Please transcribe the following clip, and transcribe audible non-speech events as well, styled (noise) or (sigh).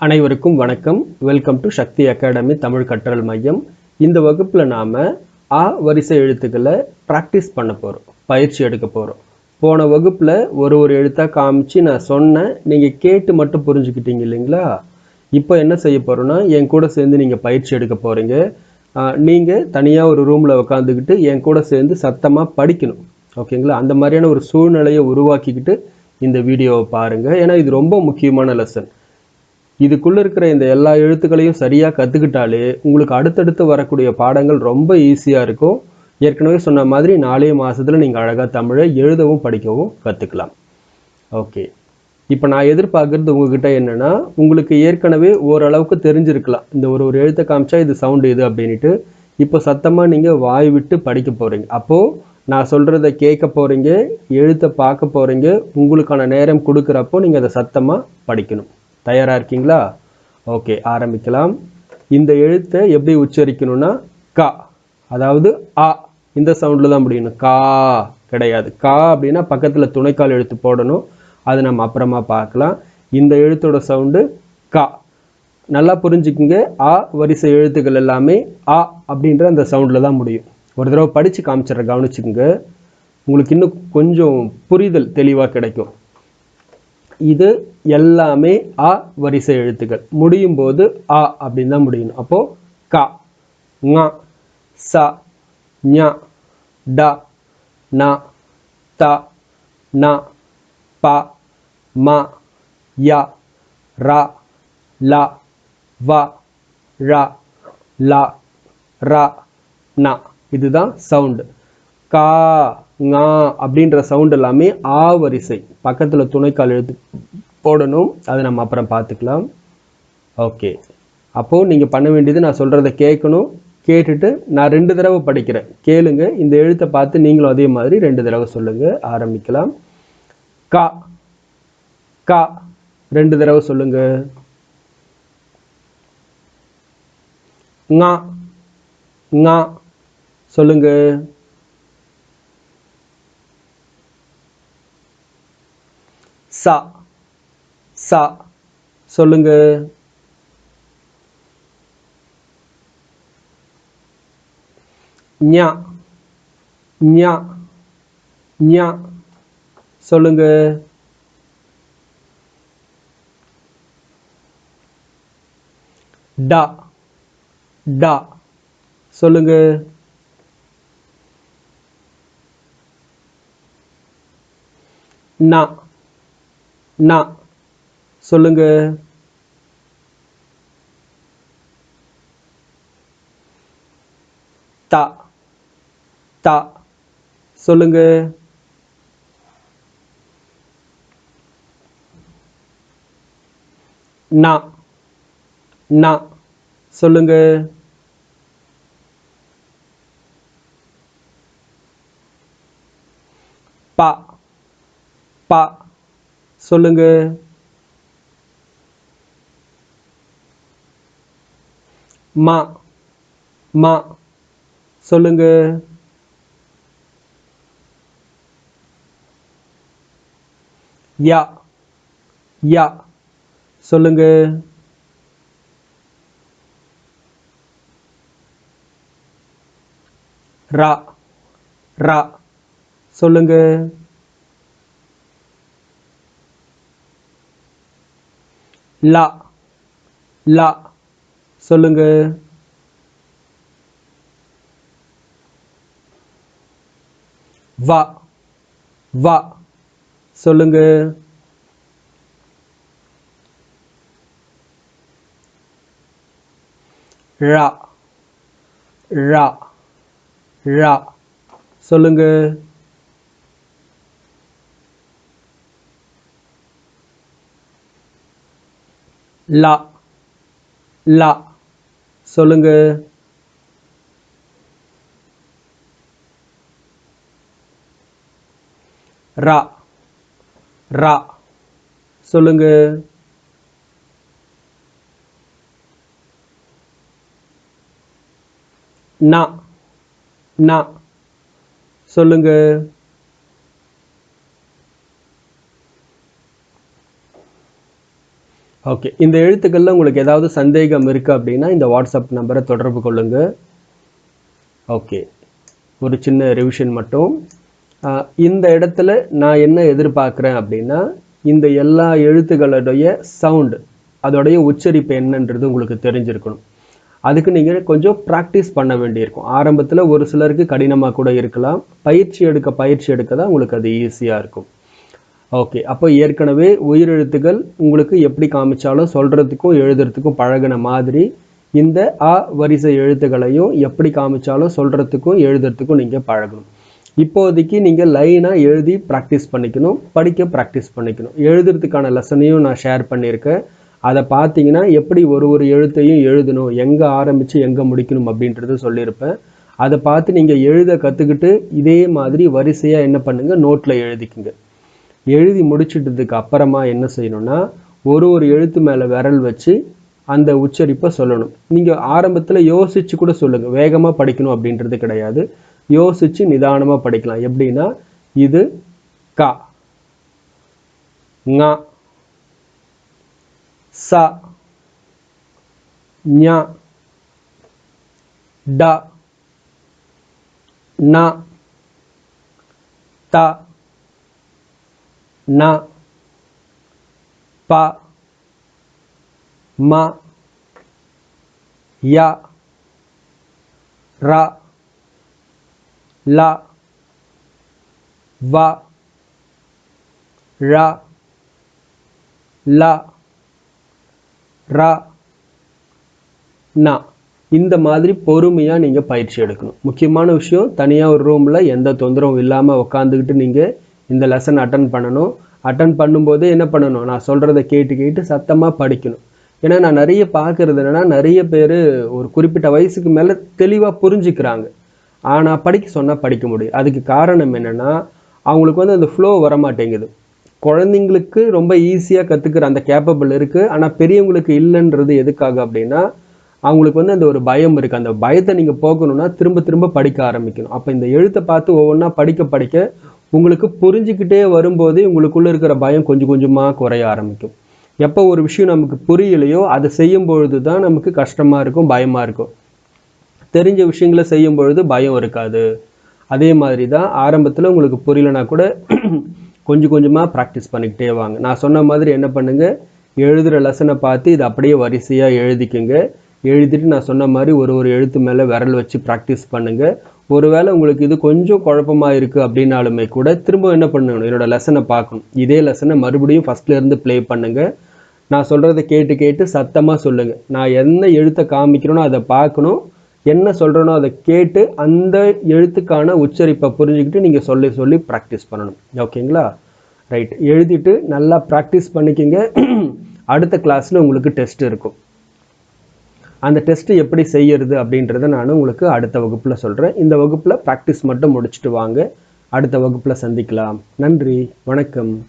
அனைவருக்கும் வணக்கம். Welcome to Shakti academy Tamil கற்றல் மையம். இந்த வகுப்பில் நாம் ஆ வரிசை எழுத்துக்களை ப்ராக்டிஸ் பண்ண போகிறோம் பயிற்சி எடுக்க போகிறோம் போன வகுப்பில் ஒரு ஒரு எழுத்தாக காமிச்சு நான் சொன்னேன் நீங்கள் கேட்டு மட்டும் புரிஞ்சுக்கிட்டீங்க இல்லைங்களா? இப்போ என்ன செய்ய போகிறோன்னா என் கூட சேர்ந்து நீங்கள் பயிற்சி எடுக்க போகிறீங்க நீங்கள் தனியாக ஒரு ரூமில் உட்காந்துக்கிட்டு என் கூட சேர்ந்து சத்தமாக படிக்கணும். ஓகேங்களா? அந்த மாதிரியான ஒரு சூழ்நிலையை உருவாக்கிக்கிட்டு இந்த வீடியோவை பாருங்கள் ஏன்னா இது ரொம்ப முக்கியமான லெசன் இதுக்குள்ளே இருக்கிற இந்த எல்லா எழுத்துக்களையும் சரியாக கற்றுக்கிட்டாலே உங்களுக்கு அடுத்தடுத்து வரக்கூடிய பாடங்கள் ரொம்ப ஈஸியாக இருக்கும். ஏற்கனவே சொன்ன மாதிரி நாலே மாதத்தில் நீங்கள் அழகாக தமிழை எழுதவும் படிக்கவும் கற்றுக்கலாம் ஓகே இப்போ நான் எதிர்பார்க்குறது உங்ககிட்ட என்னென்னா உங்களுக்கு ஏற்கனவே ஓரளவுக்கு தெரிஞ்சிருக்கலாம். இந்த ஒரு ஒரு எழுத்தை காமிச்சா இது சவுண்டு இது அப்படின்ட்டு இப்போ சத்தமாக நீங்கள் வாய் விட்டு படிக்க போகிறீங்க அப்போது நான் சொல்கிறத கேட்க போகிறீங்க எழுத்தை பார்க்க போகிறீங்க உங்களுக்கான நேரம் கொடுக்குறப்போ நீங்கள் அதை சத்தமாக படிக்கணும். தயாராக இருக்கீங்களா? ஓகே ஆரம்பிக்கலாம். இந்த எழுத்தை எப்படி உச்சரிக்கணும்னா கா. அதாவது ஆ இந்த சவுண்டில் தான் முடியணும். கா கிடையாது. கா அப்படின்னா பக்கத்தில் துணைக்கால் எழுத்து போடணும். அது நம்ம அப்புறமா பார்க்கலாம். இந்த எழுத்தோட சவுண்டு கா. நல்லா புரிஞ்சுக்குங்க. ஆ வரிசை எழுத்துக்கள் எல்லாமே ஆ அப்படின்ற அந்த சவுண்டில் தான் முடியும். ஒரு தடவை படித்து காமிச்சிட்ற கவனிச்சுக்குங்க. உங்களுக்கு இன்னும் கொஞ்சம் புரிதல் தெளிவாக கிடைக்கும். இது எல்லாமே அ வரிசை எழுத்துக்கள். முடியும் போது ஆ அப்படின்னு தான் முடியணும். அப்போ கா ங ச ஞ ட ந த ந ப ம ய ர ல வ ழ ல ர ந. இதுதான் சவுண்டு. கா ஙா அப்படின்ற சவுண்ட் எல்லாமே ஆ வரிசை. பக்கத்தில் துணைக்கால் எழுத்து போடணும். அதை நம்ம அப்புறம் பார்த்துக்கலாம். ஓகே அப்போது நீங்கள் பண்ண வேண்டியது நான் சொல்கிறத கேட்கணும். கேட்டுட்டு நான் ரெண்டு தடவை படிக்கிறேன். கேளுங்க. இந்த எழுத்தை பார்த்து நீங்களும் அதே மாதிரி ரெண்டு தடவை சொல்லுங்கள் ஆரம்பிக்கலாம். கா. கா. ரெண்டு தடவை சொல்லுங்க. ஙா. ஙா. சொல்லுங்கள் சா சா. சொல்லுங்க. ஞா ஞா ஞா. சொல்லுங்க. டா டா. சொல்லுங்க. நா நா. சொல்லுங்க. தா. தா. சொல்லுங்க. நா. நா. சொல்லுங்க. பா. பா. சொல்லுங்க. மா மா சொல்லுங்க. யா யா சொல்லுங்க. ரா ரா சொல்லுங்க. லா. லா. சொல்லுங்க. வா. வா. சொல்லுங்க. ரா. ரா. ரா. சொல்லுங்க. லா லா. சொல்லுங்க. ரா ரா. சொல்லுங்க. நா நா. சொல்லுங்க. ஓகே இந்த எழுத்துக்களில் உங்களுக்கு ஏதாவது சந்தேகம் இருக்குது அப்படின்னா இந்த வாட்ஸ்அப் நம்பரை தொடர்பு கொள்ளுங்கள் ஓகே ஒரு சின்ன ரிவிஷன் மட்டும். இந்த இடத்துல நான் என்ன எதிர்பார்க்குறேன் அப்படின்னா இந்த எல்லா எழுத்துக்களுடைய சவுண்டு அதோடைய உச்சரிப்பு என்னன்றது உங்களுக்கு தெரிஞ்சிருக்கணும். அதுக்கு நீங்கள் கொஞ்சம் ப்ராக்டிஸ் பண்ண வேண்டியிருக்கும். ஆரம்பத்தில் ஒரு சிலருக்கு கடினமாக கூட இருக்கலாம். பயிற்சி எடுக்க பயிற்சி எடுக்க தான் உங்களுக்கு அது ஈஸியாக இருக்கும். ஓகே அப்போ ஏற்கனவே உயிரெழுத்துக்கள் உங்களுக்கு எப்படி காமிச்சாலும் சொல்கிறதுக்கும் எழுதுறதுக்கும் பழகின மாதிரி இந்த அ வரிசை எழுத்துக்களையும் எப்படி காமிச்சாலும் சொல்கிறதுக்கும் எழுதுறதுக்கும் நீங்கள் பழகணும். இப்போதைக்கு நீங்கள் லைனாக எழுதி ப்ராக்டிஸ் பண்ணிக்கணும் படிக்க ப்ராக்டிஸ் பண்ணிக்கணும். எழுதுறதுக்கான லெசனையும் நான் ஷேர் பண்ணியிருக்கேன். அதை பார்த்தீங்கன்னா எப்படி ஒரு ஒரு எழுத்தையும் எழுதணும் எங்கே ஆரம்பித்து எங்கே முடிக்கணும் அப்படின்றது சொல்லியிருப்பேன். அதை பார்த்து நீங்கள் எழுத கற்றுக்கிட்டு இதே மாதிரி வரிசையாக என்ன பண்ணுங்கள் நோட்டில் எழுதிக்குங்க. எழுதி முடிச்சிட்டதுக்கு அப்புறமா என்ன செய்யணும்னா ஒரு ஒரு எழுத்து மேலே விரல் வச்சு அந்த உச்சரிப்பை சொல்லணும். நீங்கள் ஆரம்பத்தில் யோசிச்சு கூட சொல்லுங்கள் வேகமாக படிக்கணும் அப்படின்றது கிடையாது. யோசிச்சு நிதானமாக படிக்கலாம். எப்படின்னா இது கா ங ச ஞ ட ந த ந ப ம ய ர ல வ ழ ல ர ந. இந்த மாதிரி பொறுமையாக நீங்கள் பயிற்சி எடுக்கணும். முக்கியமான விஷயம் தனியாக ஒரு ரூமில் எந்த தொந்தரவும் இல்லாமல் உக்காந்துக்கிட்டு நீங்கள் இந்த லெசன் அட்டன் பண்ணணும். அட்டன் பண்ணும்போது என்ன பண்ணணும்? நான் சொல்கிறத கேட்டு கேட்டு சத்தமாக படிக்கணும். ஏன்னா நான் நிறைய பார்க்குறது என்னென்னா நிறைய பேர் ஒரு குறிப்பிட்ட வயசுக்கு மேலே தெளிவாக புரிஞ்சுக்கிறாங்க. ஆனால் படிக்க சொன்னால் படிக்க முடியும் அதுக்கு காரணம் என்னென்னா அவங்களுக்கு வந்து அந்த ஃப்ளோ வர மாட்டேங்குது குழந்தைங்களுக்கு ரொம்ப ஈஸியாக கற்றுக்கிற அந்த கேப்பபிள் இருக்குது ஆனால் பெரியவங்களுக்கு இல்லைன்றது எதுக்காக அப்படின்னா அவங்களுக்கு வந்து அந்த ஒரு பயம் இருக்குது அந்த பயத்தை நீங்கள் போக்கணும்னா திரும்ப திரும்ப படிக்க ஆரம்பிக்கணும். அப்போ இந்த எழுத்தை பார்த்து ஒவ்வொன்றா படிக்க படிக்க உங்களுக்கு புரிஞ்சுக்கிட்டே வரும்போதே உங்களுக்குள்ளே இருக்கிற பயம் கொஞ்சம் கொஞ்சமாக குறைய ஆரம்பிக்கும். எப்போ ஒரு விஷயம் நமக்கு புரியலையோ அதை செய்யும் பொழுது தான் நமக்கு கஷ்டமாக இருக்கும் பயமாக இருக்கும். தெரிஞ்ச விஷயங்களை செய்யும் பொழுது பயம் இருக்காது. அதே மாதிரி தான் ஆரம்பத்தில் உங்களுக்கு புரியலனா கூட (clears throat) கொஞ்சம் கொஞ்சமாக ப்ராக்டிஸ் பண்ணிக்கிட்டே வாங்க. நான் சொன்ன மாதிரி என்ன பண்ணுங்கள் எழுதுகிற லெசனை பார்த்து இதை அப்படியே வரிசையாக எழுதிக்குங்க. எழுதிட்டு நான் சொன்ன மாதிரி ஒரு ஒரு எழுத்து மேலே விரல் வச்சு ப்ராக்டிஸ் பண்ணுங்கள் ஒருவேளை உங்களுக்கு இது கொஞ்சம் குழப்பமா இருக்குது அப்படின்னாலுமே கூட திரும்ப என்ன பண்ணணும்? என்னோடய லெசனை பார்க்கணும். இதே லெசனை மறுபடியும் ஃபஸ்ட்லேருந்து ப்ளே பண்ணுங்கள் நான் சொல்கிறத கேட்டு கேட்டு சத்தமாக சொல்லுங்கள் நான் என்ன எழுத்தை காமிக்கிறேனோ அதை பார்க்கணும். என்ன சொல்கிறேனோ அதை கேட்டு அந்த எழுத்துக்கான உச்சரிப்பை புரிஞ்சுக்கிட்டு நீங்கள் சொல்லி சொல்லி ப்ராக்டிஸ் பண்ணணும். ஓகேங்களா? ரைட் எழுதிட்டு நல்லா ப்ராக்டிஸ் பண்ணிக்கிங்க. அடுத்த கிளாஸில் உங்களுக்கு டெஸ்ட் இருக்கும். அந்த டெஸ்ட்டு எப்படி செய்யறது அப்படின்றத நான் உங்களுக்கு அடுத்த வகுப்பில் சொல்கிறேன் இந்த வகுப்பில் ப்ராக்டிஸ் மட்டும் முடிச்சுட்டு வாங்க. அடுத்த வகுப்பில் சந்திக்கலாம். நன்றி. வணக்கம்.